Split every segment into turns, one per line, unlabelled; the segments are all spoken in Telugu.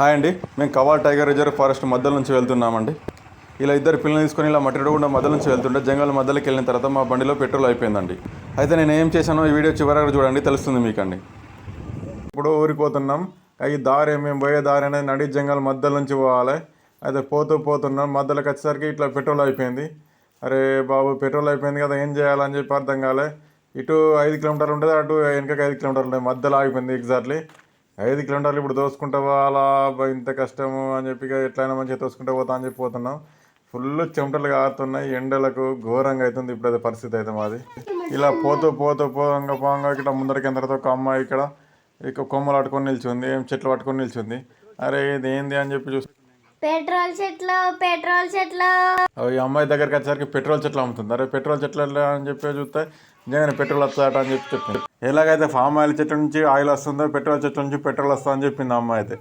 హాయ్ అండి. మేము కవాల్ టైగర్ రిజర్వ్ ఫారెస్ట్ మధ్యలో నుంచి వెళ్తున్నామండి. ఇలా ఇద్దరు పిల్లలు తీసుకొని ఇలా మట్టిడగుండ మధ్యలో నుంచి వెళ్తుంటే జంగల్ మధ్యలోకి వెళ్ళిన తర్వాత మా బండిలో పెట్రోల్ అయిపోయిందండి. అయితే నేను ఏం చేశానో ఈ వీడియో చివరకు చూడండి తెలుస్తుంది మీకండి. ఇప్పుడు ఊరిపోతున్నాం అవి ఈ దారి మేము పోయే దారి అనేది నడి జంగల్ మధ్యలో నుంచి పోవాలి. అయితే పోతూ పోతున్నాం. మధ్యలోకి వచ్చేసరికి ఇట్లా పెట్రోల్ అయిపోయింది. అరే బాబు పెట్రోల్ అయిపోయింది కదా ఏం చేయాలని చెప్పి అర్థం కాలే. ఇటు ఐదు కిలోమీటర్లు ఉంటుంది అటు వెనకకి ఐదు కిలోమీటర్లు ఉంటాయి మధ్యలో ఆగిపోయింది ఎగ్జాక్ట్లీ. ఐదు కిలోమీటర్లు ఇప్పుడు దోసుకుంటా అలా ఇంత కష్టము అని చెప్పి ఎట్లయినా మంచిగా తోసుకుంటా పోతా అని చెప్పి పోతున్నాం. ఫుల్ చెమటలు కారుతున్నాయి ఎండలకు ఘోరంగా అవుతుంది ఇప్పుడు అదే పరిస్థితి అయితే మాది. ఇలా పోతూ పోతూ పోంగా పోంగా ఇక్కడ ముందరికి ఎంత ఒక అమ్మాయి ఇక్కడ ఇక కొమ్మలు పట్టుకొని నిల్చుంది ఏం చెట్లు పట్టుకొని నిల్చుంది. అరే ఇది ఏంది అని చెప్పి చూస్తే
పెట్రోల్ చెట్లు పెట్రోల్ చెట్లు.
ఈ అమ్మాయి దగ్గరికి వచ్చేసరికి పెట్రోల్ చెట్లు అమ్ముతుంది. అరే పెట్రోల్ చెట్లు అని చెప్పి చూస్తే నిజంగానే పెట్రోల్ వస్తాట అని చెప్పి చెప్పింది. ఎలాగైతే ఫామ్ ఆయిల్ చెట్ల నుంచి ఆయిల్ వస్తుందో పెట్రోల్ చెట్ల నుంచి పెట్రోల్ వస్తా అని చెప్పింది అమ్మాయి అయితే.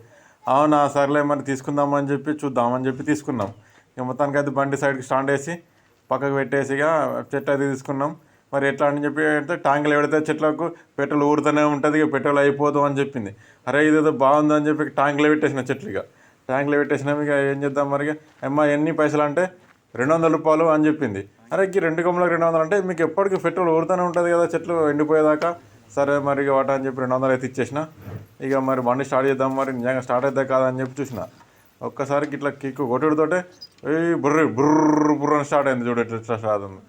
అవునా సర్లే మరి తీసుకుందామని చెప్పి చూద్దామని చెప్పి తీసుకున్నాం. ఇక మొత్తానికి అయితే బండి సైడ్కి స్టాండ్ వేసి పక్కకు పెట్టేసి ఇక చెట్టు అది తీసుకున్నాం. మరి ఎట్లా అని చెప్పి అంటే ట్యాంకులు ఎవడైతే చెట్లకు పెట్రోల్ ఊరుతూనే ఉంటుంది ఇక పెట్రోల్ అయిపోదు అని చెప్పింది. అరే ఇదేదో బాగుందని చెప్పి ట్యాంకులు పెట్టేసిన చెట్లు ఇక. ట్యాంకులో పెట్టేసినాం ఇక ఏం చేద్దాం మరి? ఇక, అమ్మ ఎన్ని పైసలు అంటే రెండు వందల రూపాయలు అని చెప్పింది. అరే ఈ రెండు కొమ్మలకు రెండు వందలు అంటే మీకు ఎప్పటికీ పెట్రోల్ ఊరుతూనే ఉంటుంది కదా చెట్లు ఎండిపోయేదాకా. సరే మరి ఇక వాట అని చెప్పి రెండు వందలు అయితే ఇచ్చేసిన. ఇక మరి బండి స్టార్ట్ చేద్దాం మరి నిజంగా స్టార్ట్ అవుతా కాదా అని చెప్పి చూసిన. ఒక్కసారికి ఇట్లా కిక్కు కొట్టుడుతోటే ఏ బుర్రి బుర్ర బుర్ర అని స్టార్ట్ అయింది చూడు ఇట్లా స్టార్ట్ అయింది.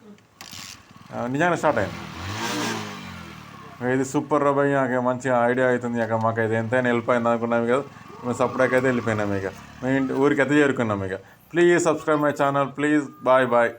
నిజంగా స్టార్ట్ అయింది. ఇది సూపర్ రబాయ్ మంచిగా ఐడియా అవుతుంది ఇక మాకు అయితే ఎంతైనా హెల్ప్ అయింది అనుకున్నాం కదా. మేము సపరేట్గా అయితే వెళ్ళిపోయినాం ఇక. మేము ఊరికి అయితే చేరుకున్నాం ఇక. Please subscribe my channel please bye bye